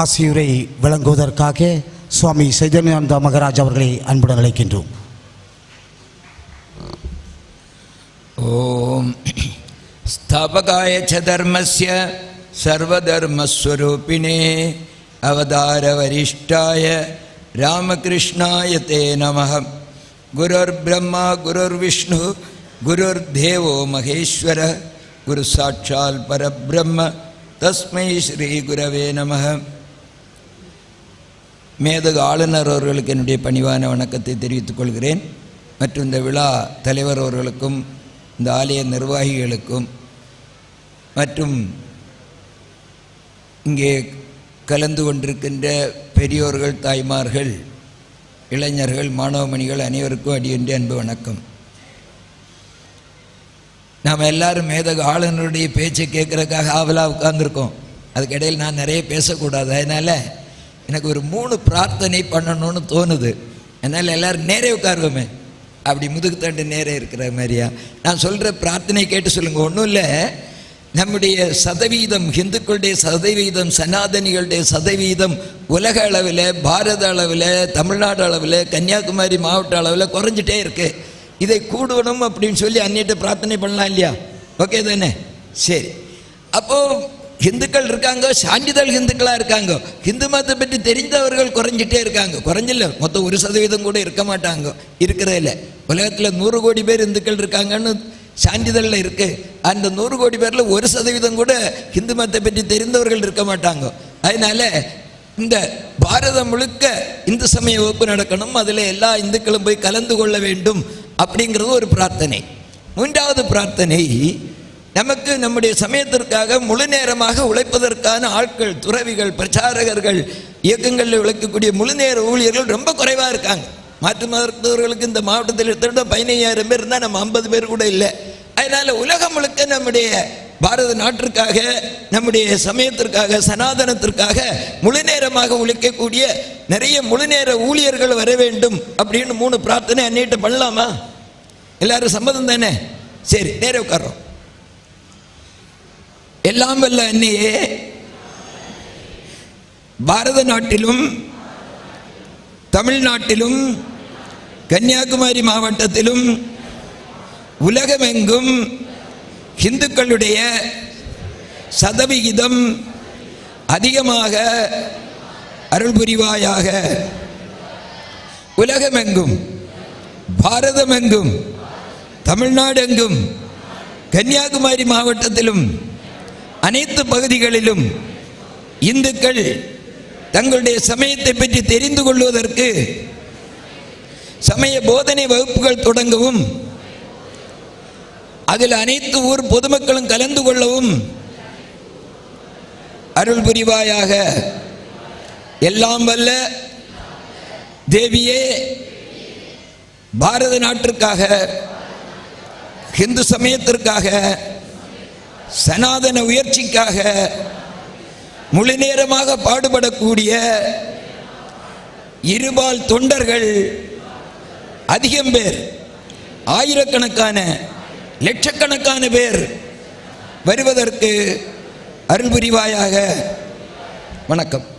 ஆசியுரை விளங்குவதற்காக சுவாமி சைதன்யானந்த மகராஜ் அவர்களை அன்புடன் அழைக்கின்றோம். ஓம் ஸ்தாபகாய தர்மஸ்ய சர்வதர்மஸ்வரூபிணே அவதார வரிஷ்டாய ராமகிருஷ்ணாய தே நம குருர் பிரம்மா குருர் விஷ்ணு குருர் தேவோ மகேஸ்வர குரு சாட்சால் பரபிரம்ம தஸ்மை ஸ்ரீ குரவே நமக. மேதக ஆளுநர் அவர்களுக்கு என்னுடைய பணிவான வணக்கத்தை தெரிவித்துக் கொள்கிறேன். மற்றும் இந்த விழா தலைவர் அவர்களுக்கும் இந்த ஆலய நிர்வாகிகளுக்கும் மற்றும் இங்கே கலந்து கொண்டிருக்கின்ற பெரியோர்கள் தாய்மார்கள் இளைஞர்கள் மாணவமணிகள் அனைவருக்கும் அடியொன்று அன்பு வணக்கம். நாம் எல்லாரும் மேதகு ஆளுநருடைய பேச்சை கேட்குறதுக்காக ஆவலாக உட்காந்துருக்கோம் அதுக்கிடையில் நான் நிறைய பேசக்கூடாது. அதனால் எனக்கு ஒரு மூணு பிரார்த்தனை பண்ணணும்னு தோணுது. அதனால் எல்லாரும் நேரே உட்காருவோமே. அப்படி முதுகு தண்டு நேரே இருக்கிற மாதிரியா? நான் சொல்கிற பிரார்த்தனை கேட்டு சொல்லுங்கள் ஒன்றும் இல்லை. நம்முடைய சதவீதம் இந்துக்களுடைய சதவீதம் சனாதனிகளுடைய சதவீதம் உலக அளவில் பாரத அளவில் தமிழ்நாடு அளவில் கன்னியாகுமரி மாவட்ட அளவில் குறைஞ்சிட்டே இருக்குது இதை கூடணும் அப்படின்னு சொல்லி அன்னிட்டு பிரார்த்தனை பண்ணலாம் இல்லையா? ஓகே தானே? சரி. அப்போ ஹிந்துக்கள் இருக்காங்க சான்றிதழ் ஹிந்துக்களாக இருக்காங்க. ஹிந்து மதத்தை பற்றி தெரிந்தவர்கள் குறைஞ்சிட்டே இருக்காங்க. குறைஞ்சில்ல. மொத்தம் ஒரு சதவீதம் கூட இருக்க மாட்டாங்க. இருக்கிறதில்ல உலகத்தில் நூறு கோடி பேர் இந்துக்கள் இருக்காங்கன்னு சான்றிதழில் இருக்கு. அந்த நூறு கோடி பேரில் ஒரு சதவீதம் கூட ஹிந்து மதத்தை பற்றி தெரிந்தவர்கள் இருக்க மாட்டாங்க. அதனால இந்த பாரதம் முழுக்க இந்து சமய வகுப்பு நடக்கணும். அதில் எல்லா இந்துக்களும் போய் கலந்து கொள்ள வேண்டும். அப்படிங்கிறது ஒரு பிரார்த்தனை. மூன்றாவது பிரார்த்தனை நமக்கு நம்முடைய சமயத்திற்காக முழு நேரமாக உழைப்பதற்கான ஆட்கள் துறவிகள் பிரச்சாரகர்கள் இயக்கங்களில் உழைக்கக்கூடிய முழு நேர ஊழியர்கள் ரொம்ப குறைவாக இருக்காங்க. மாற்று மருத்துவர்களுக்கு இந்த மாவட்டத்தில் எடுத்துகிட்ட பதினையாயிரம் பேர் இருந்தால் நம்ம ஐம்பது பேர் கூட இல்லை. அதனால் உலகம் முழுக்க நம்முடைய பாரத நாட்டிற்காக நம்முடைய சமயத்திற்காக சனாதனத்திற்காக முழு நேரமாக உழைக்கக்கூடிய நிறைய முழு நேர ஊழியர்கள் வர வேண்டும் அப்படின்னு மூணு பிரார்த்தனை அன்னிட்டு பண்ணலாமா? எல்லாரும் சம்மதம் தானே? சரி நேர உட்கார்றோம். எல்லாம் வல்ல அன்னையே பாரத நாட்டிலும் தமிழ்நாட்டிலும் கன்னியாகுமரி மாவட்டத்திலும் உலகமெங்கும் இந்துக்களுடைய சதவிகிதம் அதிகமாக அருள் புரிவாயாக உலகமெங்கும் பாரதமெங்கும் தமிழ்நாடெங்கும் கன்னியாகுமரி மாவட்டத்திலும் அனைத்து பகுதிகளிலும் இந்துக்கள் தங்களுடைய சமயத்தை பற்றி தெரிந்து கொள்வதற்கு சமய போதனை வகுப்புகள் தொடங்கவும் அதில் அனைத்து ஊர் பொதுமக்களும் கலந்து கொள்ளவும் அருள் புரிவாயாக. எல்லாம் வல்ல தேவியே பாரத நாட்டிற்காக ஹிந்து சமயத்திற்காக சனாதன உயர்ச்சிக்காக முழு நேரமாக பாடுபடக்கூடிய இருபால் தொண்டர்கள் அதிகம் பேர் ஆயிரக்கணக்கான லட்சக்கணக்கான பேர் வருவதற்கு அருள் புரிவாயாக. வணக்கம்.